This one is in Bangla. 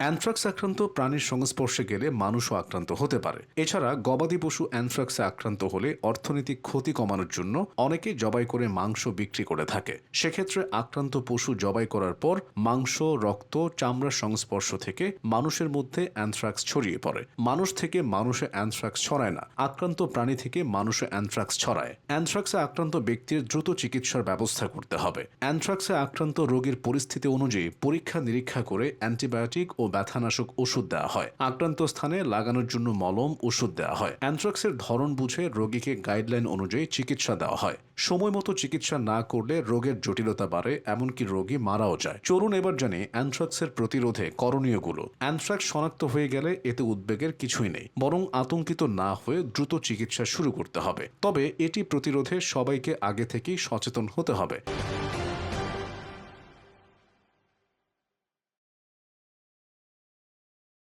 অ্যানথ্রাক্স আক্রান্ত প্রাণীর সংস্পর্শে গেলে মানুষও আক্রান্ত হতে পারে। এছাড়া গবাদি পশু অ্যানথ্রাক্সে আক্রান্ত হলে অর্থনৈতিক ক্ষতি কমানোর জন্য অনেকে জবাই করে মাংস বিক্রি করে থাকে। সেক্ষেত্রে আক্রান্ত পশু জবাই করার পর মাংস, রক্ত, চামড়ার সংস্পর্শ থেকে মানুষের মধ্যে অ্যানথ্রাক্স ছড়িয়ে পড়ে। মানুষ থেকে মানুষে অ্যানথ্রাক্স ছড়ায় না, আক্রান্ত প্রাণী থেকে মানুষে অ্যানথ্রাক্স ছড়ায়। অ্যানথ্রাক্সে আক্রান্ত ব্যক্তির দ্রুত চিকিৎসার ব্যবস্থা করতে হবে। অ্যানথ্রাক্সে আক্রান্ত রোগীর পরিস্থিতি অনুযায়ী পরীক্ষা নিরীক্ষা করে অ্যান্টিবায়োটিক ও ব্যথানাশক ওষুধ দেওয়া হয়। আক্রান্ত স্থানে লাগানোর জন্য মলম ওষুধ দেওয়া হয়। অ্যানথ্রাক্সের ধরন বুঝে রোগীকে গাইডলাইন অনুযায়ী চিকিৎসা দেওয়া হয়। সময় মতো চিকিৎসা না করলে রোগের জটিলতা বাড়ে, এমনকি রোগী মারাও যায়। চলুন এবার জানি অ্যানথ্রাক্সের প্রতিরোধে করণীয়গুলো। অ্যানথ্রাক্স শনাক্ত হয়ে গেলে এতে উদ্বেগের কিছুই নেই, বরং আতঙ্কিত না হয়ে দ্রুত চিকিৎসা শুরু করতে হবে। তবে এটি প্রতিরোধে সবাইকে আগে থেকেই সচেতন হতে হবে।